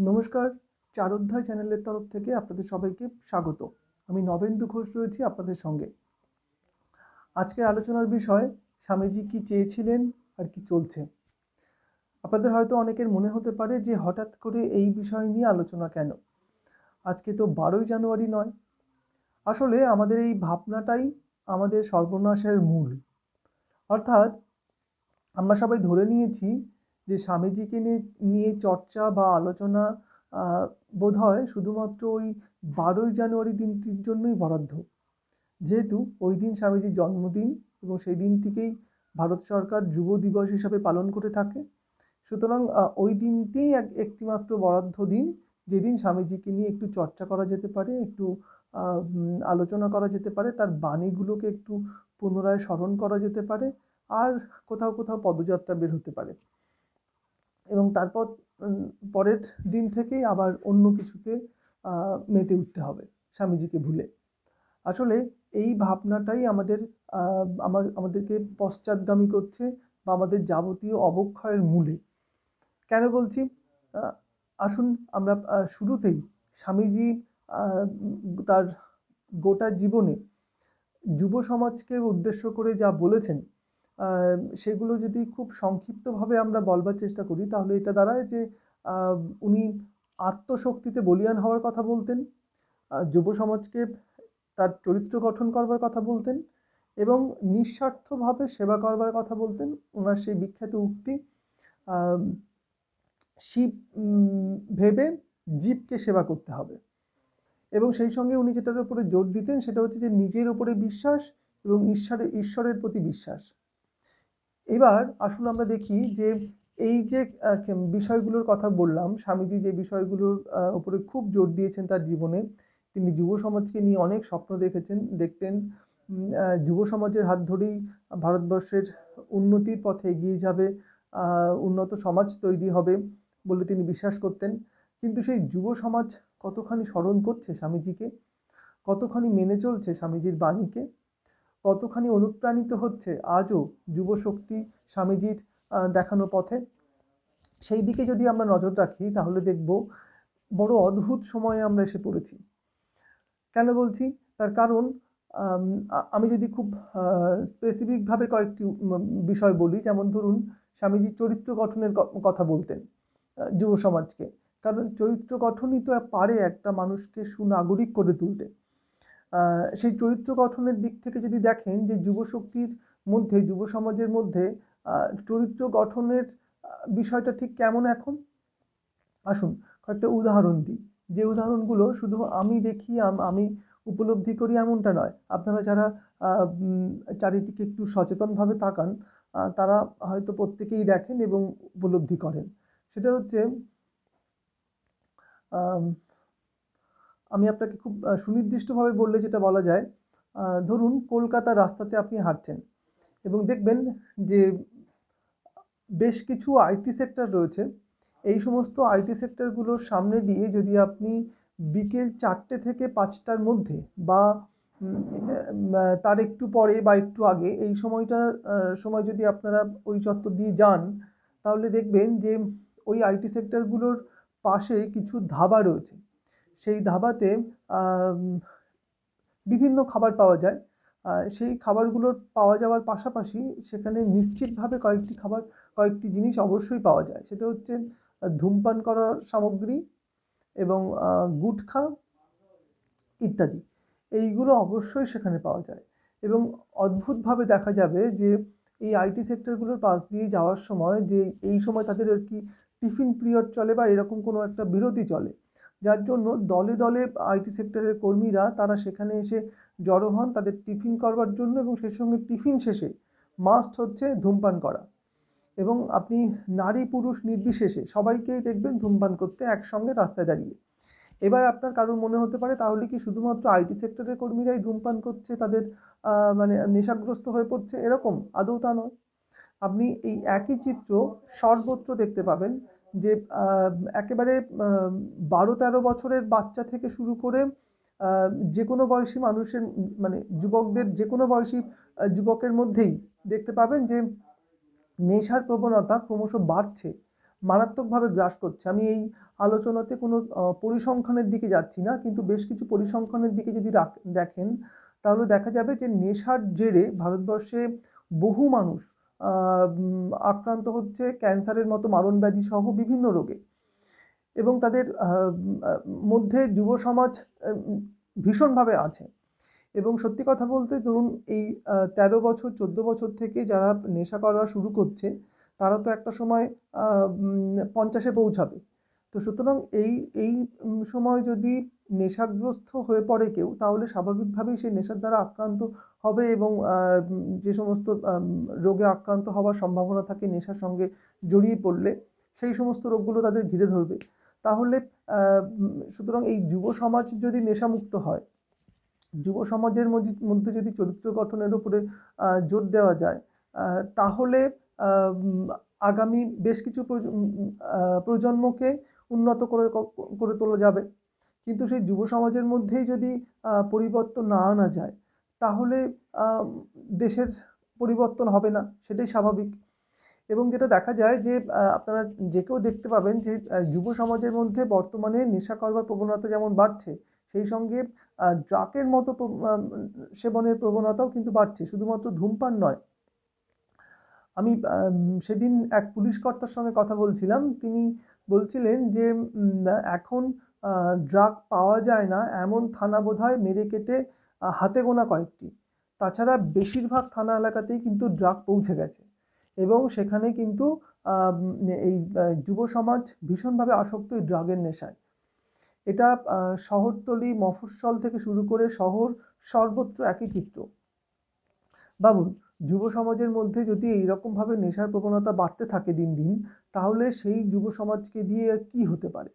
নমস্কার চার অধ্যায় চ্যানেলের তরফ থেকে আপনাদের সবাইকে স্বাগত। আমি নবেন্দু ঘোষ রয়েছি আপনাদের সঙ্গে। আজকের আলোচনার বিষয়, স্বামীজি কি চেয়েছিলেন আর কি চলছে? আপনাদের হয়তো অনেকের মনে হতে পারে যে হঠাৎ করে এই বিষয় নিয়ে আলোচনা কেন? আজকে তো বারোই জানুয়ারি নয়। আসলে আমাদের এই ভাবনাটাই আমাদের সর্বনাশের মূল। অর্থাৎ আমরা সবাই ধরে নিয়েছি যে স্বামীজিকে নিয়ে চর্চা বা আলোচনা বোধ হয় শুধুমাত্র ওই বারোই জানুয়ারি দিনটির জন্যই বরাদ্দ। যেহেতু ওই দিন স্বামীজির জন্মদিন এবং সেই দিনটিকেই ভারত সরকার যুব দিবস হিসাবে পালন করে থাকে, সুতরাং ওই দিনটিই এক, একটিমাত্র বরাদ্দ দিন যেদিন স্বামীজিকে নিয়ে একটু চর্চা করা যেতে পারে, একটু আলোচনা করা যেতে পারে, তার বাণীগুলোকে একটু পুনরায় স্মরণ করা যেতে পারে, আর কোথাও কোথাও পদযাত্রা বের হতে পারে। এবং তারপর পরের দিন থেকেই আবার অন্য কিছুতে মেতে উঠতে হবে স্বামীজিকে ভুলে। আসলে এই ভাবনাটাই আমাদের আমাদেরকে পশ্চাৎগামী করছে বা আমাদের যাবতীয় অবক্ষয়ের মূলে। কেন বলছি? আসুন আমরা শুরুতেই স্বামীজি তার গোটা জীবনে যুব সমাজকে উদ্দেশ্য করে যা বলেছেন সেগুলো যদি খুব সংক্ষিপ্তভাবে আমরা বলবার চেষ্টা করি, তাহলে এটা দাঁড়ায় যে উনি আত্মশক্তিতে বলিয়ান হওয়ার কথা বলতেন যুব সমাজকে তার চরিত্র গঠন করবার কথা বলতেন এবং নিঃস্বার্থভাবে সেবা করবার কথা বলতেন। ওনার সেই বিখ্যাত উক্তি শিব ভেবে জীবকে সেবা করতে হবে। এবং সেই সঙ্গে উনি যেটার উপরে জোর দিতেন সেটা হচ্ছে যে নিজের উপরে বিশ্বাস এবং ঈশ্বরের ঈশ্বরের প্রতি বিশ্বাস। এবার আসুন আমরা দেখি যে এই যে বিষয়গুলোর কথা বললাম, স্বামীজি যে বিষয়গুলোর উপরে খুব জোর দিয়েছেন তার জীবনে, তিনি যুব সমাজকে নিয়ে অনেক স্বপ্ন দেখেছেন, দেখতেন যুব সমাজের হাত ধরেই ভারতবর্ষের উন্নতির পথে এগিয়ে যাবে উন্নত সমাজ তৈরি হবে বলে তিনি বিশ্বাস করতেন। কিন্তু সেই যুব সমাজ কতখানি স্মরণ করছে স্বামীজিকে? কতখানি মেনে চলছে স্বামীজির বাণীকে? কতখানি অনুপ্রাণিত হচ্ছে আজও যুবশক্তি স্বামীজির দেখানো পথে? সেই দিকে যদি আমরা নজর রাখি, তাহলে দেখব বড় অদ্ভুত সময়ে আমরা এসে পড়েছি। কেন বলছি? তার কারণ, আমি যদি খুব স্পেসিফিকভাবে কয়েকটি বিষয় বলি, যেমন ধরুন স্বামীজি চরিত্র গঠনের কথা বলতেন যুব সমাজকে কারণ চরিত্র গঠনই তো পারে একটা মানুষকে সুনাগরিক করে তুলতে। সেই চরিত্র গঠনের দিক থেকে যদি দেখেন যে যুবশক্তির মধ্যে যুব সমাজের মধ্যে চরিত্র গঠনের বিষয়টা ঠিক কেমন এখন? আসুন কয়েকটা উদাহরণ দিই। যে উদাহরণগুলো শুধু আমি দেখি, আমি উপলব্ধি করি এমনটা নয়। আপনারা যারা চারিদিকে একটু সচেতনভাবে তাকান তারা হয়তো প্রত্যেকেই দেখেন এবং উপলব্ধি করেন। সেটা হচ্ছে আমি আপনাকে খুব সুনির্দিষ্টভাবে বললে যেটা বলা যায় ধরুন কলকাতার রাস্তাতে আপনি হাঁটছেন এবং দেখবেন যে বেশ কিছু আইটি সেক্টর রয়েছে। এই সমস্ত আইটি সেক্টরগুলোর সামনে দিয়ে যদি আপনি বিকেল চারটে থেকে পাঁচটার মধ্যে বা তার একটু পরে বা একটু আগে এই সময়টার সময় যদি আপনারা ওই চত্বর দিয়ে যান, তাহলে দেখবেন যে ওই আইটি সেক্টরগুলোর পাশে কিছু ধাবা রয়েছে। সেই ধাবাতে বিভিন্ন খাবার পাওয়া যায়। সেই খাবারগুলোর পাওয়া যাওয়ার পাশাপাশি সেখানে নিশ্চিতভাবে কয়েকটি খাবার, কয়েকটি জিনিস অবশ্যই পাওয়া যায়। সেটা হচ্ছে, ধূমপান করার সামগ্রী এবং গুটখা ইত্যাদি। এইগুলো অবশ্যই সেখানে পাওয়া যায়। এবং অদ্ভুতভাবে দেখা যাবে যে, এই আইটি সেক্টরগুলোর পাশ দিয়ে যাওয়ার সময় যে, এই সময় তাদের আর কি টিফিন পিরিয়ড চলে বা এরকম কোনো একটা বিরতি চলে। যার জন্য দলে দলে আইটি সেক্টরের কর্মীরা তারা সেখানে এসে জড়ো হন, তাদের টিফিন করবার জন্য এবং সেই সঙ্গে টিফিন শেষে মাস্ট হচ্ছে ধূমপান করা। এবং আপনি নারী পুরুষ নির্বিশেষে সবাইকেই দেখবেন ধূমপান করতে একসঙ্গে রাস্তায় দাঁড়িয়ে। এবার আপনার কারোর মনে হতে পারে তাহলে কি শুধুমাত্র আইটি সেক্টরের কর্মীরাই ধূমপান করছে, তাদের মানে নেশাগ্রস্ত হয়ে পড়ছে? এরকম? আদৌ তা নয়। আপনি এই একই চিত্র সর্বত্র দেখতে পাবেন। যে একেবারে বারো তেরো বছরের বাচ্চা থেকে শুরু করে যে কোনো বয়সী মানুষের মানে যুবকদের যে কোনো বয়সী যুবকের মধ্যেই দেখতে পাবেন যে, নেশার প্রবণতা ক্রমশ বাড়ছে, মারাত্মকভাবে গ্রাস করছে। আমি এই আলোচনাতে কোনো পরিসংখ্যানের দিকে যাচ্ছি না, কিন্তু বেশ কিছু পরিসংখ্যানের দিকে যদি দেখেন, তাহলে দেখা যাবে যে, নেশার জেরে ভারতবর্ষে বহু মানুষ আক্রান্ত হচ্ছে ক্যান্সারের মতো মারণ ব্যাধি সহ বিভিন্ন রোগে। এবং তাদের মধ্যে যুব সমাজ ভীষণভাবে আছে। এবং সত্যি কথা বলতে ধরুন এই তেরো বছর, চোদ্দ বছর থেকে যারা নেশা করা শুরু করছে, তারা তো একটা সময় পঞ্চাশে পৌঁছাবে। তো সুতরাং এই এই সময় যদি নেশাগ্রস্ত হয়ে পড়ে কেউ, তাহলে স্বাভাবিকভাবেই সেই নেশার দ্বারা আক্রান্ত হবে এবং যে সমস্ত রোগে আক্রান্ত হওয়ার সম্ভাবনা থাকে নেশার সঙ্গে জড়িয়ে পড়লে, সেই সমস্ত রোগগুলো তাদের ঘিরে ধরবে। তাহলে সুতরাং এই যুব সমাজ যদি নেশামুক্ত হয়, যুব সমাজের মধ্যে যদি চরিত্র গঠনের উপরে জোর দেওয়া যায় তাহলে আগামী বেশ কিছু প্রজ- প্রজন্মকে উন্নত করে করে তোলা যাবে। কিন্তু সেই যুব সমাজের মধ্যেই যদি পরিবর্তন না আনা যায় তাহলে দেশের পরিবর্তন হবে না, সেটাই স্বাভাবিক। এবং যেটা দেখা যায় যে আপনারা যে কেউ দেখতে পাবেন যে যুব সমাজের মধ্যে বর্তমানে নেশা করবার প্রবণতা যেমন বাড়ছে, সেই সঙ্গে ড্রাকের মতো সেবনের প্রবণতাও কিন্তু বাড়ছে, শুধুমাত্র ধূমপান নয়। আমি সেদিন এক পুলিশ কর্তার সঙ্গে কথা বলছিলাম, তিনি বলছিলেন যে এখন ড্রাগ পাওয়া যায় না, এমন থানা বোধহয় মেরে কেটে হাতে গোনা কয়েকটি। তাছাড়া বেশিরভাগ থানা এলাকাতেই কিন্তু ড্রাগ পৌঁছে গেছে এবং সেখানে কিন্তু এই যুব সমাজ ভীষণভাবে আসক্ত এই ড্রাগের নেশায়। এটা শহরতলি মফস্বল থেকে শুরু করে শহর সর্বত্র একই চিত্র। ভাবুন যুব সমাজের মধ্যে যদি এইরকমভাবে নেশার প্রবণতা বাড়তে থাকে দিন দিন, তাহলে সেই যুব সমাজকে দিয়ে কী হতে পারে?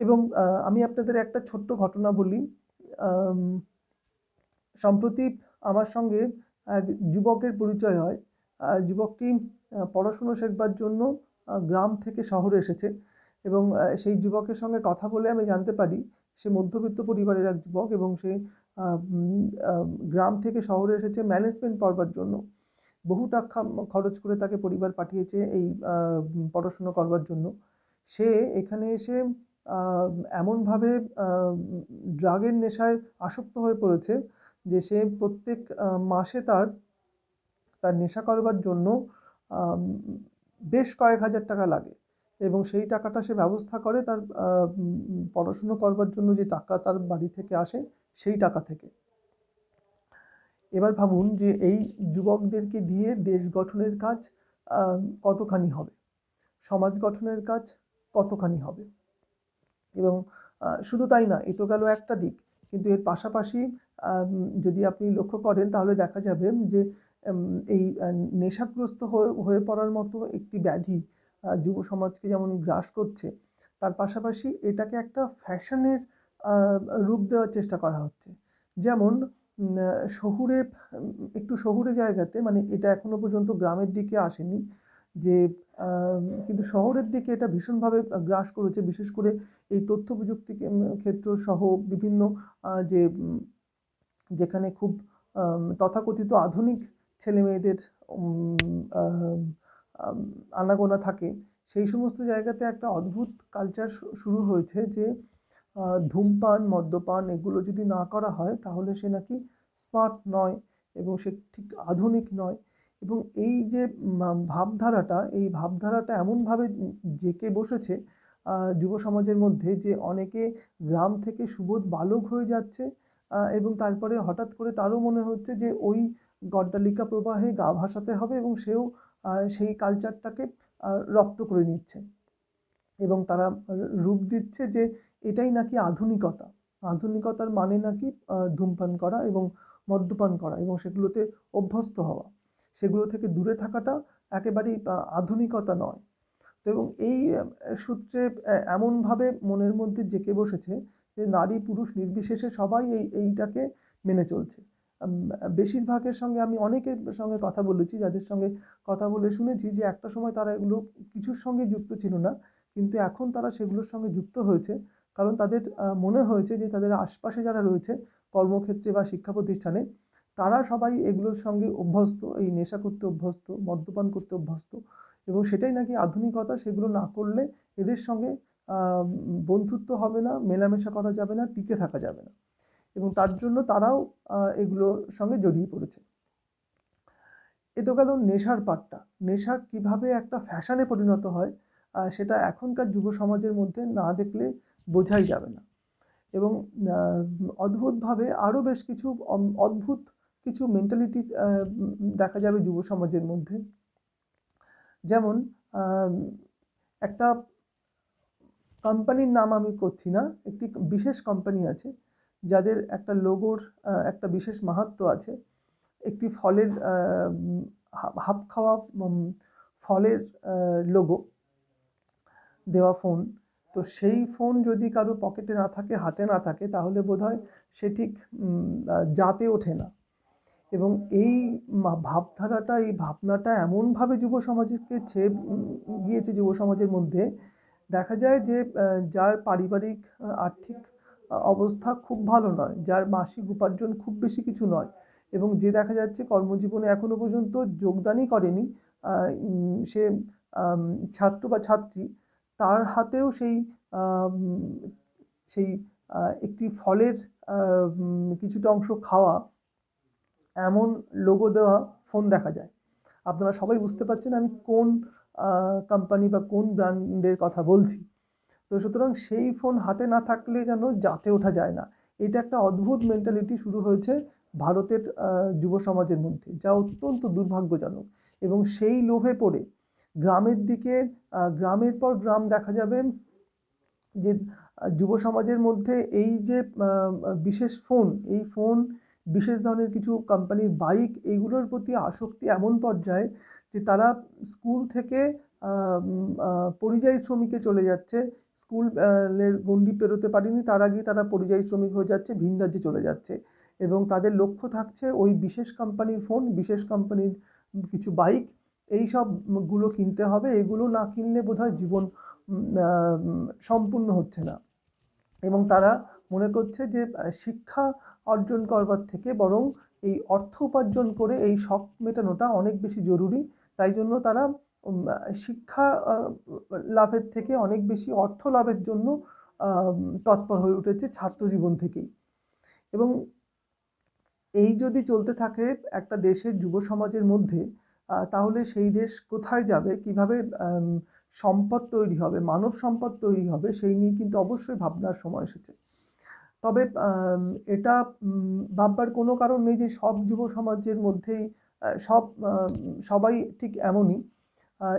এবং আমি আপনাদের একটা ছোট্ট ঘটনা বলি। সম্প্রতি আমার সঙ্গে এক যুবকের পরিচয় হয়। যুবকটি পড়াশুনো শেখবার জন্য গ্রাম থেকে শহরে এসেছে এবং সেই যুবকের সঙ্গে কথা বলে আমি জানতে পারি, সে মধ্যবিত্ত পরিবারের এক যুবক এবং সে গ্রাম থেকে শহরে এসেছে ম্যানেজমেন্ট পড়বার জন্য। বহু টাকা খরচ করে তাকে পরিবার পাঠিয়েছে এই পড়াশুনো করবার জন্য। সে এখানে এসে এমনভাবে ড্রাগের নেশায় আসক্ত হয়ে পড়েছে যে সে প্রত্যেক মাসে তার তার নেশা করবার জন্য বেশ কয়েক হাজার টাকা লাগে এবং সেই টাকাটা সে ব্যবস্থা করে তার পড়াশুনো করবার জন্য যে টাকা তার বাড়ি থেকে আসে সেই টাকা থেকে। এবার ভাবুন যে এই যুবকদেরকে দিয়ে দেশ গঠনের কাজ কতখানি হবে? সমাজ গঠনের কাজ কতখানি হবে? এবং শুধু তাই না, এ তো গেল একটা দিক। কিন্তু এর পাশাপাশি যদি আপনি লক্ষ্য করেন তাহলে দেখা যাবে যে এই নেশাগ্রস্ত হয়ে পড়ার মতো একটি ব্যাধি যুব সমাজকে যেমন গ্রাস করছে, তার পাশাপাশি এটাকে একটা ফ্যাশনের রূপ দেওয়ার চেষ্টা করা হচ্ছে। যেমন শহুরে একটু শহুরে জায়গাতে মানে এটা এখনও পর্যন্ত গ্রামের দিকে আসেনি যে কিন্তু শহরের দিকে এটা ভীষণভাবে গ্রাস করেছে, বিশেষ করে এই তথ্য প্রযুক্তি ক্ষেত্র সহ বিভিন্ন যে যেখানে খুব তথাকথিত আধুনিক ছেলে মেয়েদের আনাগোনা থাকে, সেই সমস্ত জায়গাতে একটা অদ্ভুত কালচার শুরু হয়েছে যে ধূমপান, মদ্যপান এগুলো যদি না করা হয় তাহলে সে নাকি স্মার্ট নয় এবং সে ঠিক আধুনিক নয়। এবং এই যে ভাবধারাটা, এই ভাবধারাটা এমনভাবে জেঁকে বসেছে যুব সমাজের মধ্যে যে অনেকে গ্রাম থেকে সুবোধ বালক হয়ে যাচ্ছে এবং তারপরে হঠাৎ করে তারও মনে হচ্ছে যে ওই গড্ডালিকা প্রবাহে গা ভাসাতে হবে এবং সেও সেই কালচারটাকে রপ্ত করে নিচ্ছে। এবং তারা রূপ দিচ্ছে যে এটাই নাকি আধুনিকতা। আধুনিকতার মানে নাকি ধূমপান করা এবং মদ্যপান করা এবং সেগুলোতে অভ্যস্ত হওয়া। সেগুলো থেকে দূরে থাকাটা একেবারেই আধুনিকতা নয়। তো এবং এই সূত্রে এমনভাবে মনের মধ্যে জেঁকে বসেছে যে নারী পুরুষ নির্বিশেষে সবাই এই, এইটাকে মেনে চলছে। বেশিরভাগের সঙ্গে আমি অনেকের সঙ্গে কথা বলেছি, যাদের সঙ্গে কথা বলে শুনেছি যে একটা সময় তারা এগুলো কিছুর সঙ্গে যুক্ত ছিল না, কিন্তু এখন তারা সেগুলোর সঙ্গে যুক্ত হয়েছে। কারণ তাদের মনে হয়েছে যে তাদের আশপাশে যারা রয়েছে কর্মক্ষেত্রে বা শিক্ষা প্রতিষ্ঠানে তারা সবাই এগুলোর সঙ্গে অভ্যস্ত, এই নেশা করতে অভ্যস্ত, মদ্যপান করতে অভ্যস্ত এবং সেটাই নাকি আধুনিকতা, সেগুলো না করলে এদের সঙ্গে বন্ধুত্ব হবে না, মেলামেশা করা যাবে না, টিকে থাকা যাবে না এবং তার জন্য তারাও এগুলোর সঙ্গে জড়িয়ে পড়েছে। এ তো গেল নেশার পাটটা, নেশা কীভাবে একটা ফ্যাশনে পরিণত হয় সেটা এখনকার যুব সমাজের মধ্যে না দেখলে বোঝাই যাবে না এবং অদ্ভুতভাবে আরও বেশ কিছু অদ্ভুত কিছু মেন্টালিটি দেখা যাবে যুব সমাজের মধ্যে। যেমন একটা কোম্পানির নাম আমি করছি না, একটি বিশেষ কোম্পানি আছে, যাদের একটা লোগোর একটা বিশেষ মাহাত্ম্য আছে। একটি ফলের হাফ খাওয়া ফলের লোগো দেওয়া ফোন তো সেই ফোন যদি কারও পকেটে না থাকে, হাতে না থাকে, তাহলে বোধহয় সে ঠিক জাতে ওঠে না। এবং এই ভাবধারাটা, এই ভাবনাটা এমনভাবে যুব সমাজকে ছেয়ে গিয়েছে যুব সমাজের মধ্যে, দেখা যায় যে যার পারিবারিক আর্থিক অবস্থা খুব ভালো নয়, যার মাসিক উপার্জন খুব বেশি কিছু নয় এবং যে দেখা যাচ্ছে কর্মজীবনে এখনও পর্যন্ত যোগদানই করেনি সে ছাত্র বা ছাত্রী, তার হাতেও সেই সেই একটি ফলের কিছুটা অংশ খাওয়া এমন লোগো দেওয়া ফোন দেখা যায়। আপনারা সবাই বুঝতে পারছেন আমি কোন কোম্পানি বা কোন ব্র্যান্ডের কথা বলছি। তো সুতরাং সেই ফোন হাতে না থাকলে যেন যাতে ওঠা যায় না। এটা একটা অদ্ভুত মেন্টালিটি শুরু হয়েছে ভারতের যুব সমাজের মধ্যে, যা অত্যন্ত দুর্ভাগ্যজনক। এবং সেই লোভে পড়ে গ্রামের দিকে গ্রামের পর গ্রাম দেখা যাবে যে যুব সমাজের মধ্যে এই যে বিশেষ ফোন এই ফোন বিশেষ ধরনের কিছু কোম্পানির বাইক এইগুলোর প্রতি আসক্তি এমন পর্যায়ে যে তারা স্কুল থেকে পরিযায়ী শ্রমিকে চলে যাচ্ছে। স্কুল আহ, এর গণ্ডি পেরোতে পারেনি তার আগেই তারা পরিযায়ী শ্রমিক হয়ে যাচ্ছে ভিন রাজ্যে চলে যাচ্ছে। এবং তাদের লক্ষ্য থাকছে ওই বিশেষ কোম্পানির ফোন বিশেষ কোম্পানির কিছু বাইক এই সবগুলো কিনতে হবে। এগুলো না কিনলে বোধহয় জীবন সম্পূর্ণ হচ্ছে না। এবং তারা মনে করছে যে শিক্ষা অর্জন করবার থেকে বরং এই অর্থ উপার্জন করে এই শখ মেটানোটা অনেক বেশি জরুরি। তাই জন্য তারা শিক্ষা লাভের থেকে অনেক বেশি অর্থ লাভের জন্য তৎপর হয়ে উঠেছে ছাত্র জীবন থেকেই। এবং এই যদি চলতে থাকে একটা দেশের যুব সমাজের মধ্যে তাহলে সেই দেশ কোথায় যাবে? কীভাবে সম্পদ তৈরি হবে? মানব সম্পদ তৈরি হবে? সেই নিয়ে কিন্তু অবশ্যই ভাবনার সময় এসেছে। তবে এটা ভাববার কোনো কারণ নেই যে সব যুব সমাজের মধ্যেই সব সবাই ঠিক এমনই।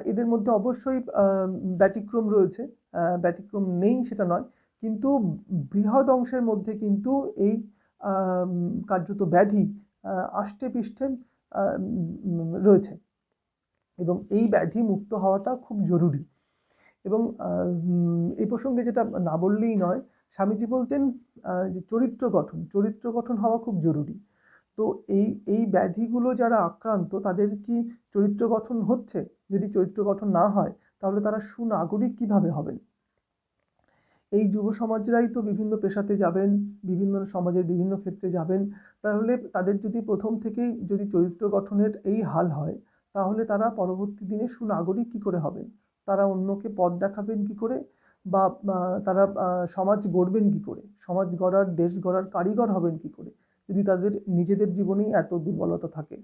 এদের মধ্যে অবশ্যই ব্যতিক্রম রয়েছে। ব্যতিক্রম নেই সেটা নয়। কিন্তু বৃহৎ অংশের মধ্যে কিন্তু এই কার্যত ব্যাধি আষ্টে পৃষ্ঠে রয়েছে। এবং এই ব্যাধি মুক্ত হওয়াটা খুব জরুরি। এবং এই প্রসঙ্গে যেটা না বললেই নয় স্বামীজি বলতেন যে চরিত্র গঠন চরিত্র গঠন হওয়া খুব জরুরি। তো এই এই ব্যাধিগুলো যারা আক্রান্ত, তাদের কি চরিত্র গঠন হচ্ছে? যদি চরিত্র গঠন না হয়, তাহলে তারা সুনাগরিক কীভাবে হবেন? এই যুব সমাজরাই তো বিভিন্ন পেশাতে যাবেন, বিভিন্ন সমাজের বিভিন্ন ক্ষেত্রে যাবেন। তাহলে তাদের যদি প্রথম থেকেই যদি চরিত্র গঠনের এই হাল হয়, তাহলে তারা পরবর্তী দিনে সুনাগরিক কী করে হবেন? তারা অন্যকে পথ দেখাবেন কি করে? বা তারা সমাজ গড়বেন কি করে? সমাজ গড়ার, দেশ গড়ার কারিগর হবেন কি করে? যদি তাদের নিজেদের জীবনেই এত দুর্বলতা থাকে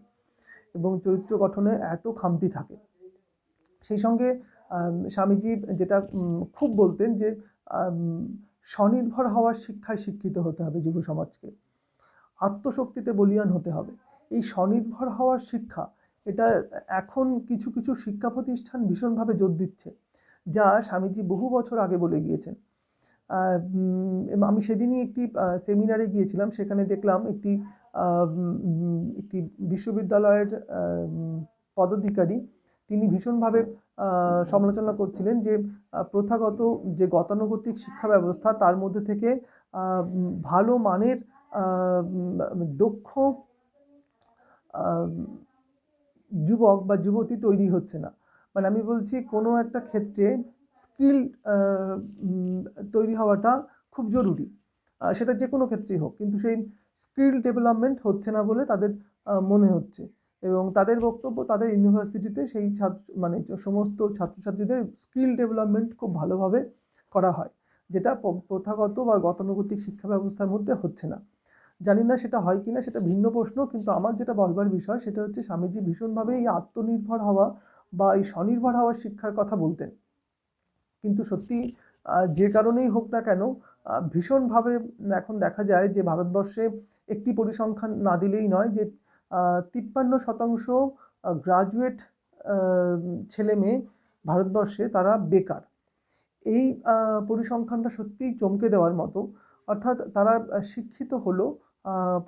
এবং চরিত্র গঠনে এত খামতি থাকে। সেই সঙ্গে স্বামীজি যেটা খুব বলতেন যে স্বনির্ভর হওয়ার শিক্ষায় শিক্ষিত হতে হবে যুব সমাজকে। আত্মশক্তিতে বলিয়ান হতে হবে। এই স্বনির্ভর হওয়ার শিক্ষা, এটা এখন কিছু কিছু শিক্ষা প্রতিষ্ঠান ভীষণভাবে জোর দিচ্ছে। যা স্বামীজি বহু বছর আগে বলে গিয়েছেন। আমি সেদিনই একটি সেমিনারে গিয়েছিলাম, সেখানে দেখলাম একটি একটি বিশ্ববিদ্যালয়ের পদাধিকারী, তিনি ভীষণভাবে সমালোচনা করছিলেন যে প্রথাগত যে গতানুগতিক শিক্ষা ব্যবস্থা, তার মধ্যে থেকে ভালো মানের দক্ষ যুবক বা যুবতী তৈরি হচ্ছে না। মানে আমি বলছি কোনো একটা ক্ষেত্রে স্কিল তৈরি হওয়াটা খুব জরুরি। সেটা যে কোনো ক্ষেত্রেই হোক, কিন্তু সেই স্কিল ডেভেলপমেন্ট হচ্ছে না বলে তাদের মনে হচ্ছে। এবং তাদের বক্তব্য তাদের ইউনিভার্সিটিতে সেই ছাত্র মানে সমস্ত ছাত্রছাত্রীদের স্কিল ডেভেলপমেন্ট খুব ভালোভাবে করা হয়, যেটা প্রথাগত বা গতানুগতিক শিক্ষা ব্যবস্থার মধ্যে হচ্ছে না। জানি না সেটা হয় কি না সেটা ভিন্ন প্রশ্ন, কিন্তু আমার যেটা বলবার বিষয় সেটা হচ্ছে স্বামীজি ভীষণভাবে এই আত্মনির্ভর হওয়া বা এই স্বনির্ভর হওয়ার শিক্ষার কথা বলতেন। কিন্তু সত্যি যে কারণেই হোক না কেন ভীষণভাবে এখন দেখা যায় যে ভারতবর্ষে একটি পরিসংখ্যান না দিলেই নয় যে তিপ্পান্ন শতাংশ গ্রাজুয়েট ছেলে মেয়ে ভারতবর্ষে তারা বেকার। এই পরিসংখ্যানটা সত্যিই চমকে দেওয়ার মতো। অর্থাৎ তারা শিক্ষিত হলো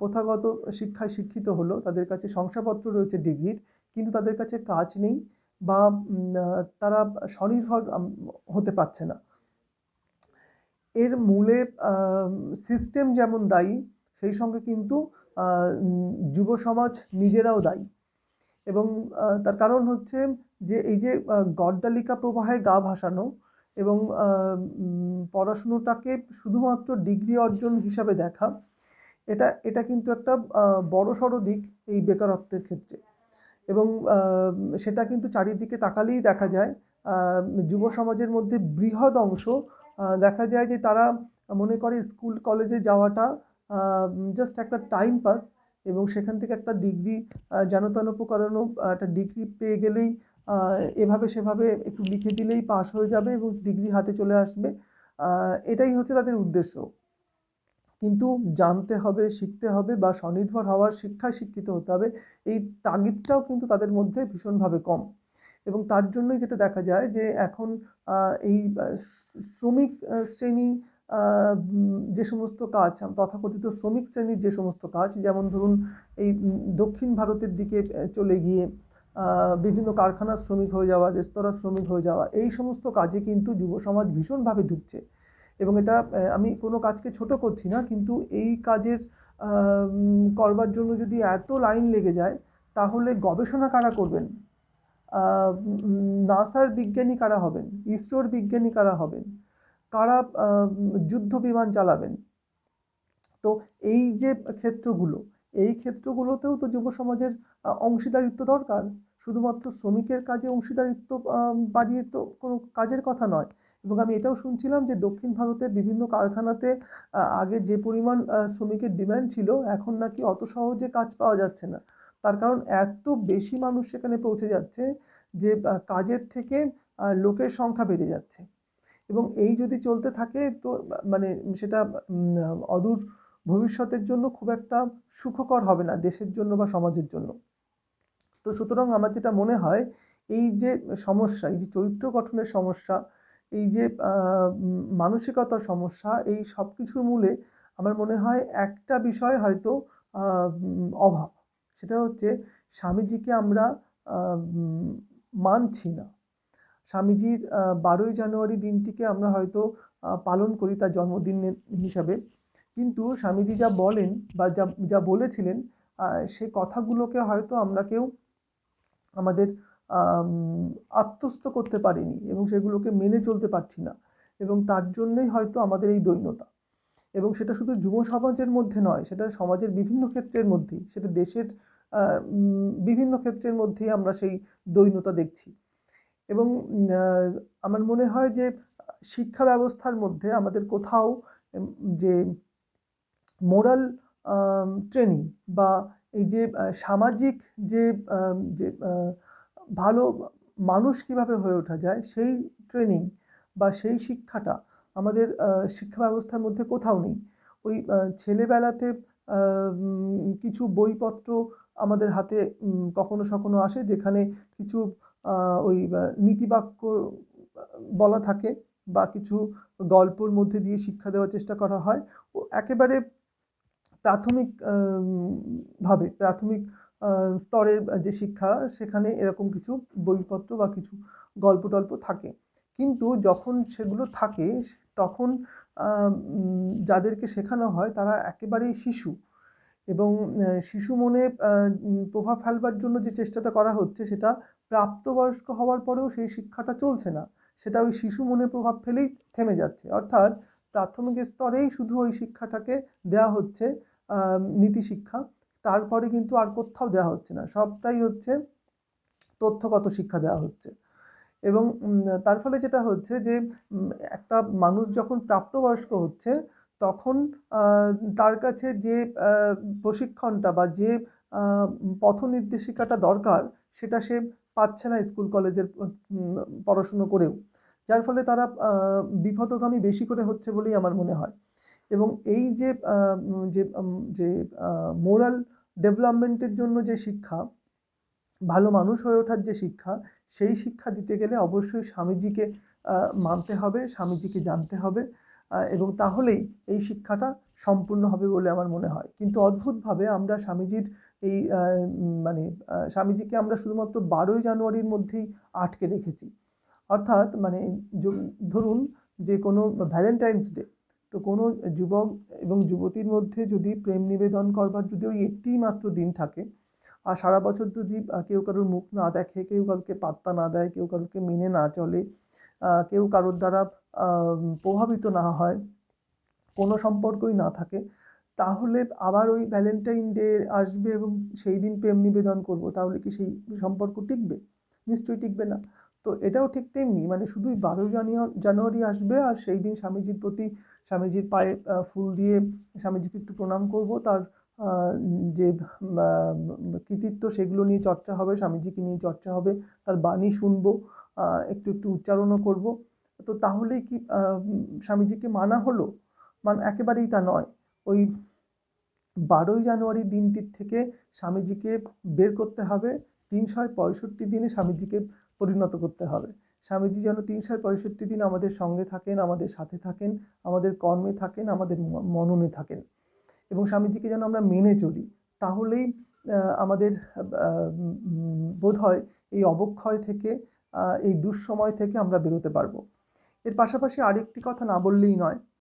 প্রথাগত শিক্ষায় শিক্ষিত হলো, তাদের কাছে শংসাপত্র রয়েছে ডিগ্রির, কিন্তু তাদের কাছে কাজ নেই। বা তারা স্বনির্ভর হতে পারছে না। এর মূলে সিস্টেম যেমন দায়ী, সেই সঙ্গে কিন্তু যুব সমাজ নিজেরাও দায়ী। এবং তার কারণ হচ্ছে যে, এই যে গড্ডালিকা প্রবাহে গা ভাসানো এবং পড়াশুনোটাকে শুধুমাত্র ডিগ্রি অর্জন হিসাবে দেখা, এটা এটা কিন্তু একটা বড়সড় দিক এই বেকারত্বের ক্ষেত্রে। এবং সেটা কিন্তু চারিদিকে তাকালেই দেখা যায়। যুব সমাজের মধ্যে বৃহৎ অংশ দেখা যায় যে তারা মনে করে স্কুল, কলেজে যাওয়াটা জাস্ট একটা টাইম পাস এবং সেখান থেকে একটা ডিগ্রি যেন তেন প্রকারণও একটা ডিগ্রি পেয়ে গেলেই এভাবে সেভাবে একটু লিখে দিলেই পাস হয়ে যাবে এবং ডিগ্রি হাতে চলে আসবে। এটাই হচ্ছে তাদের উদ্দেশ্য। কিন্তু জানতে হবে, শিখতে হবে বা স্বনির্ভর হওয়ার শিক্ষায় শিক্ষিত হতে হবে, এই তাগিদটাও কিন্তু তাদের মধ্যে ভীষণভাবে কম। এবং তার জন্যই যেটা দেখা যায় যে এখন এই শ্রমিক শ্রেণি যে সমস্ত কাজ, তথাকথিত শ্রমিক শ্রেণির যে সমস্ত কাজ, যেমন ধরুন এই দক্ষিণ ভারতের দিকে চলে গিয়ে বিভিন্ন কারখানার শ্রমিক হয়ে যাওয়া রেস্তোরাঁ শ্রমিক হয়ে যাওয়া, এই সমস্ত কাজে কিন্তু যুব সমাজ ভীষণভাবে ঢুকছে। এবং এটা আমি কোনো কাজকে ছোট করছি না, কিন্তু এই কাজের করবার জন্য যদি এত লাইন লেগে যায়, তাহলে গবেষণা কারা করবেন? নাসার বিজ্ঞানী কারা হবেন? ইসরোর বিজ্ঞানী কারা হবেন? কারা যুদ্ধ বিমান চালাবেন? তো এই যে ক্ষেত্রগুলো, এই ক্ষেত্রগুলোতেও তো যুব সমাজের অংশীদারিত্ব দরকার। শুধুমাত্র শ্রমিকের কাজে অংশীদারিত্ব বাড়িয়ে তো কোনো কাজের কথা নয়। এবং আমি এটাও শুনছিলাম যে দক্ষিণ ভারতের বিভিন্ন কারখানাতে আগে যে পরিমাণ শ্রমিকের ডিমান্ড ছিল, এখন নাকি অত সহজে কাজ পাওয়া যাচ্ছে না। তার কারণ এত বেশি মানুষ সেখানে পৌঁছে যাচ্ছে যে কাজের থেকে লোকের সংখ্যা বেড়ে যাচ্ছে। এবং এই যদি চলতে থাকে, তো মানে সেটা অদূর ভবিষ্যতের জন্য খুব একটা সুখকর হবে না, দেশের জন্য বা সমাজের জন্য। তো সুতরাং আমার যেটা মনে হয়, এই যে সমস্যা, এই যে চরিত্র গঠনের সমস্যা এই যে মানসিকতার সমস্যা এই সব কিছুর মূলে আমার মনে হয় একটা বিষয় হয়তো অভাব। সেটা হচ্ছে স্বামীজিকে আমরা মানছি না। স্বামীজির বারোই জানুয়ারি দিনটিকে আমরা হয়তো পালন করি তার জন্মদিনের হিসাবে। কিন্তু স্বামীজি যা বলেন বা যা যা বলেছিলেন সে কথাগুলোকে হয়তো আমরা কেউ আমাদের আম, আত্মস্থ করতে পারিনি এবং সেগুলোকে মেনে চলতে পারছি না। এবং তার জন্যই হয়তো আমাদের এই দৈন্যতা। এবং সেটা শুধু যুব সমাজের মধ্যে নয়, সেটা সমাজের বিভিন্ন ক্ষেত্রের মধ্যেই, সেটা দেশের বিভিন্ন ক্ষেত্রের মধ্যেই আমরা সেই দৈন্যতা দেখছি। এবং আমার মনে হয় যে, শিক্ষা ব্যবস্থার মধ্যে আমাদের কোথাও যে মোরাল ট্রেনিং বা এই যে সামাজিক যে যে ভালো মানুষ কীভাবে হয়ে ওঠা যায়, সেই ট্রেনিং বা সেই শিক্ষাটা আমাদের শিক্ষা ব্যবস্থার মধ্যে কোথাও নেই। ওই ছেলেবেলাতে কিছু বইপত্র আমাদের হাতে কখনো সখনো আসে যেখানে কিছু ওই নীতিবাক্য বলা থাকে বা কিছু গল্পর মধ্যে দিয়ে শিক্ষা দেওয়ার চেষ্টা করা হয়। ও একেবারে প্রাথমিক ভাবে, প্রাথমিক স্তরের যে শিক্ষা, সেখানে এরকম কিছু বইপত্র বা কিছু গল্প টল্প থাকে। কিন্তু যখন সেগুলো থাকে, তখন যাদেরকে শেখানো হয়, তারা একেবারেই শিশু। এবং শিশু মনে প্রভাব ফেলবার জন্য যে চেষ্টাটা করা হচ্ছে, সেটা প্রাপ্তবয়স্ক হওয়ার পরেও সেই শিক্ষাটা চলছে না। সেটা ওই শিশু মনে প্রভাব ফেলেই থেমে যাচ্ছে। অর্থাৎ প্রাথমিক স্তরেই শুধু ওই শিক্ষাটাকে দেওয়া হচ্ছে নীতি শিক্ষা। তারপরে কিন্তু আর কোথাও দেওয়া হচ্ছে না। সবটাই হচ্ছে তথ্যগত শিক্ষা দেওয়া হচ্ছে। এবং তার ফলে যেটা হচ্ছে যে একটা মানুষ যখন প্রাপ্তবয়স্ক হচ্ছে, তখন তার কাছে যে প্রশিক্ষণটা বা যে পথ নির্দেশিকাটা দরকার, সেটা সে পাচ্ছে না স্কুল, কলেজের পড়াশুনো করেও। যার ফলে তারা বিপদগামী বেশি করে হচ্ছে বলেই আমার মনে হয়। এবং এই যে যে যে মোরাল ডেভেলপমেন্টের জন্য যে শিক্ষা, ভালো মানুষ হয়ে ওঠার যে শিক্ষা, সেই শিক্ষা দিতে গেলে অবশ্যই স্বামীজিকে মানতে হবে, স্বামীজিকে জানতে হবে এবং তাহলেই এই শিক্ষাটা সম্পূর্ণ হবে বলে আমার মনে হয়। কিন্তু অদ্ভুতভাবে আমরা স্বামীজির এই মানে স্বামীজিকে আমরা শুধুমাত্র বারোই জানুয়ারির মধ্যেই আটকে রেখেছি। অর্থাৎ মানে ধরুন যে কোনো ভ্যালেন্টাইন্স ডে তো কোনো যুবক এবং যুবতীর মধ্যে যদি প্রেম নিবেদন করবার যদি ওই একটিই মাত্র দিন থাকে, আর সারা বছর যদি কেউ কারোর মুখ না দেখে, কেউ কারোকে পাত্তা না দেয়, কেউ কারোকে মেনে না চলে কেউ কারোর দ্বারা প্রভাবিত না হয়, কোনো সম্পর্কই না থাকে, তাহলে আবার ওই ভ্যালেন্টাইন ডে আসবে এবং সেই দিন প্রেম নিবেদন করব, তাহলে কি সেই সম্পর্ক টিকবে? নিশ্চয়ই টিকবে না। তো এটাও ঠিক তেমনি মানে শুধুই বারোই জানুয়ারি জানুয়ারি আসবে আর সেই দিন স্বামীজির প্রতি স্বামীজির পায়ে ফুল দিয়ে স্বামীজিকে একটু প্রণাম করব। তার যে কৃতিত্ব সেগুলো নিয়ে চর্চা হবে, স্বামীজিকে নিয়ে চর্চা হবে, তার বাণী শুনব একটু একটু উচ্চারণও করব। তো তাহলে কি স্বামীজিকে মানা হলো? মান, একেবারেই তা নয়। ওই বারোই জানুয়ারি দিনটির থেকে স্বামীজিকে বের করতে হবে, তিনশো পঁয়ষট্টি দিনে স্বামীজিকে পরিণত করতে হবে। স্বামীজি যেন তিনশো পঁয়ষট্টি দিন আমাদের সঙ্গে থাকেন, আমাদের সাথে থাকেন, আমাদের কর্মে থাকেন, আমাদের মননে থাকেন। এবং স্বামীজিকে যেন আমরা মেনে চলি, তাহলেই আমাদের বোধ হয় এই অবক্ষয় থেকে এই দুঃসময় থেকে আমরা বেরোতে পারব। এর পাশাপাশি আরেকটি কথা না বললেই নয়